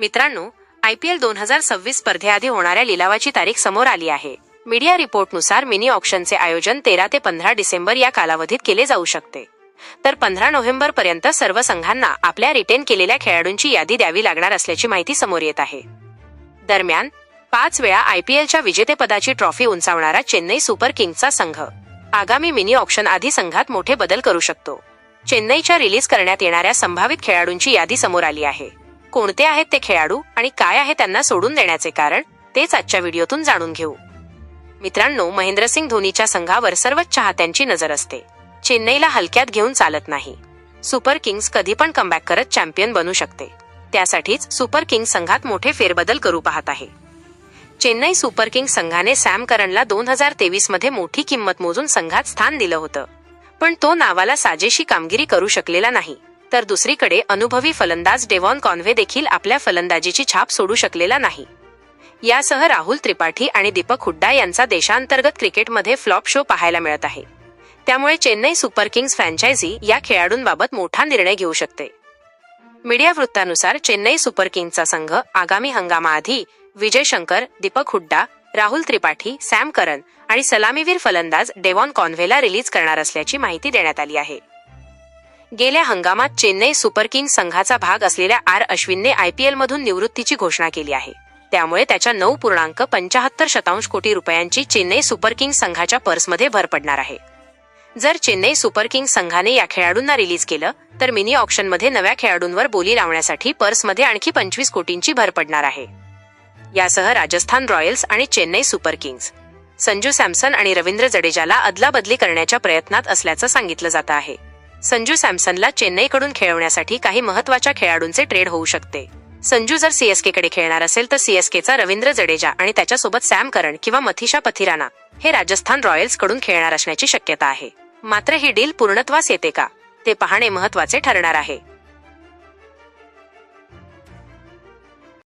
मित्रांनो I P L दोन हजार सव्वीस स्पर्धेआधी होणाऱ्या लिलावाची तारीख समोर आली आहे. मीडिया रिपोर्टनुसार मिनी ऑप्शनचे आयोजन तेरा ते पंधरा डिसेंबर या कालावधीत केले जाऊ शकते. तर पंधरा नोव्हेंबर पर्यंत सर्व संघांना आपल्या रिटेन केलेल्या खेळाडूंची यादी द्यावी लागणार असल्याची माहिती समोर येत आहे. दरम्यान पाच वेळा आयपीएलच्या विजेतेपदाची ट्रॉफी उंचावणारा चेन्नई सुपर किंग्सचा संघ आगामी मिनी ऑप्शन आधी संघात मोठे बदल करू शकतो. चेन्नईच्या रिलीज करण्यात येणाऱ्या संभावित खेळाडूंची यादी समोर आली आहे. कोणते आहेत ते खेळाडू आणि काय आहे त्यांना सोडून देण्याचे कारण तेच आजच्या व्हिडिओतून जाणून घेऊ. मित्रांनो महेंद्रसिंग धोनीच्या संघावर सर्वच चाहत्यांची नजर असते. चेन्नईला हलक्यात घेऊन चालत नाही. सुपर किंग्स कधी पण कमबॅक करत चॅम्पियन बनू शकते. त्यासाठीच सुपर किंग्स संघात मोठे फेरबदल करू पाहत आहे. चेन्नई सुपर किंग्स संघाने सॅम करनला दोन हजार तेवीसमध्ये मोठी किंमत मोजून संघात स्थान दिलं होतं. पण तो नावाला साजेशी कामगिरी करू शकलेला नाही. तर दुसरीकडे अनुभवी फलंदाज डेव्हॉन कॉन्व्हे देखील आपल्या फलंदाजीची छाप सोडू शकलेला नाही. यासह राहुल त्रिपाठी आणि दीपक हुड्डा यांचा देशांतर्गत क्रिकेटमध्ये फ्लॉप शो पाहायला मिळत आहे. त्यामुळे चेन्नई सुपर किंग्ज फ्रँचायझी या खेळाडूंबाबत मोठा निर्णय घेऊ शकते. मीडिया वृत्तानुसार चेन्नई सुपर किंग्सचा संघ आगामी हंगामाआधी विजय शंकर दीपक हुड्डा राहुल त्रिपाठी सॅम करन आणि सलामीवीर फलंदाज डेवॉन कॉन्व्हेला रिलीज करणार असल्याची माहिती देण्यात आली आहे. गेल्या हंगामात चेन्नई सुपर किंग संघाचा भाग असलेल्या आर अश्विनने आयपीएल मधून निवृत्तीची घोषणा केली आहे. त्यामुळे त्याच्या नऊ पूर्णांक पंचाहत्तर शतांश कोटी रुपयांची चेन्नई सुपर किंग्स संघाच्या पर्समध्ये भर पडणार आहे. जर चेन्नई सुपर किंग्स संघाने या खेळाडूंना रिलीज केलं तर मिनी ऑप्शनमध्ये नव्या खेळाडूंवर बोली लावण्यासाठी पर्समध्ये आणखी पंचवीस कोटींची भर पडणार आहे. यासह राजस्थान रॉयल्स आणि चेन्नई सुपर किंग्स संजू सॅमसन आणि रवींद्र जडेजाला अदलाबदली करण्याच्या प्रयत्नात असल्याचं सांगितलं जात आहे. संजू सॅमसनला चेन्नईकडून खेळवण्यासाठी काही महत्त्वाच्या खेळाडूंचे ट्रेड होऊ शकते. संजू जर सीएसके कडे खेळणार असेल तर सीएसकेचा रवींद्र जडेजा आणि त्याच्यासोबत सॅम करण किंवा मथिशा पथिराना हे राजस्थान रॉयल्सकडून खेळणार असण्याची शक्यता आहे. मात्र ही डील पूर्णत्वास येते का? ते पाहणे महत्त्वाचे ठरणार आहे.